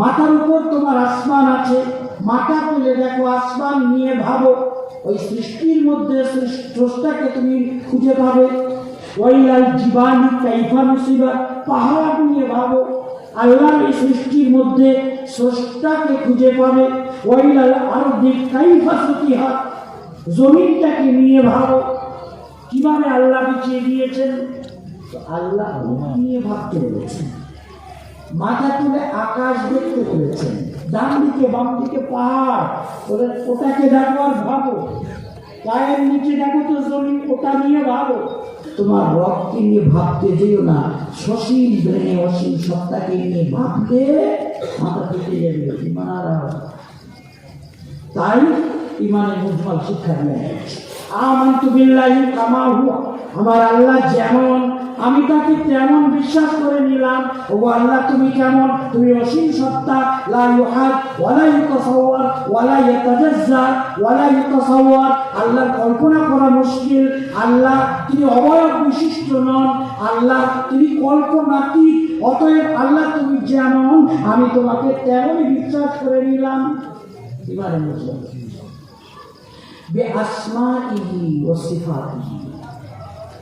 মাথার উপর তোমার আসমান আছে, মাথা তুলে দেখো, আসমান নিয়ে ভাবো, ওই সৃষ্টির মধ্যে স্রষ্টাকে তুমি খুঁজে পাবে। ওয়াইলাল জীবানি কাইফা মুসিবা, পাহাড় নিয়ে ভাবো আল্লাহর এই সৃষ্টির মধ্যে স্রষ্টাকে খুঁজে পাবে। ওয়াইলাল আরদি কাইফা সুতিহাত জমিনটাকে নিয়ে ভাবো। কীভাবে আল্লাহ বিছিয়ে দিয়েছেন? তো আল্লাহ নিয়ে ভাবতে বলেছেন। মাথা তুলে আকাশ দেখতে পেরেছেন ডান দিকে, বাম দিকে পাহাড়, ওদের ওটাকে দেখো আর ভাবো। পায়ের নিচে দেখো তো জমিন, ওটা নিয়ে ভাবো। তোমার রক্তকে নিয়ে ভাবতে যেও না। সসীম ব্রেনে অসীম সত্তাকে নিয়ে ভাবতে মাথা পেতে যাবে ইমান তাই ইমানের মুজমাল শিক্ষা হুয়া। আমার আল্লাহ যেমন আমি তাকে তেমন বিশ্বাস করে নিলাম? ও আল্লাহ, তুমি কেমন? তুমি অসীম সত্তা। লা ইউহাদ, ওয়ালা ইউতাসাওয়ার, ওয়ালা ইয়াতাজাজ্জা ওয়ালা ইউতাসাওয়ার। আল্লাহ, কল্পনা করা মুশকিল। আল্লাহ, তিনি অবয়ব বিশিষ্ট নন। আল্লাহ, তিনি কল্পনাতীত। অতএব আল্লাহ, তুমি যেমন, আমি তোমাকে তেমনই বিশ্বাস করে নিলাম। এবারে মুসলিম বেআসমাইহি ও সিফাতিহি।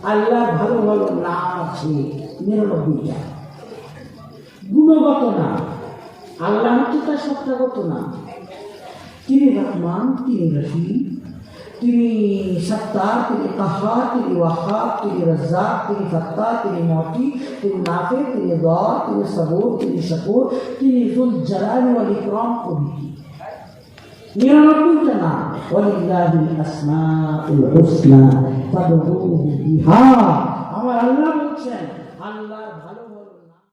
আল্লাহ ভালো ভালো নাম আছে নিরানব্বইটা গুণগত নাম আল্লাহ হচ্ছে তার সত্তাগত নাম। তিনি রহমান, তিনি রহিম, তিনি সত্তার তিনি কাহার, তিনি ওয়াহাব, তিনি রাজ্জাক, তিনি ফত্তা, তিনি মতি, তিনি নাফে তিনি দর তিনি সবুর তিনি শকুর তিনি জুল জালাল ওয়াল ইকরাম প্রভৃতি। নিরানব্বইটা নাম। ওয়ালিল্লাহি আসমাউল হুসনা ফাদউহু বিহা। আমার আল্লাহ বলছেন আল্লাহ ভালো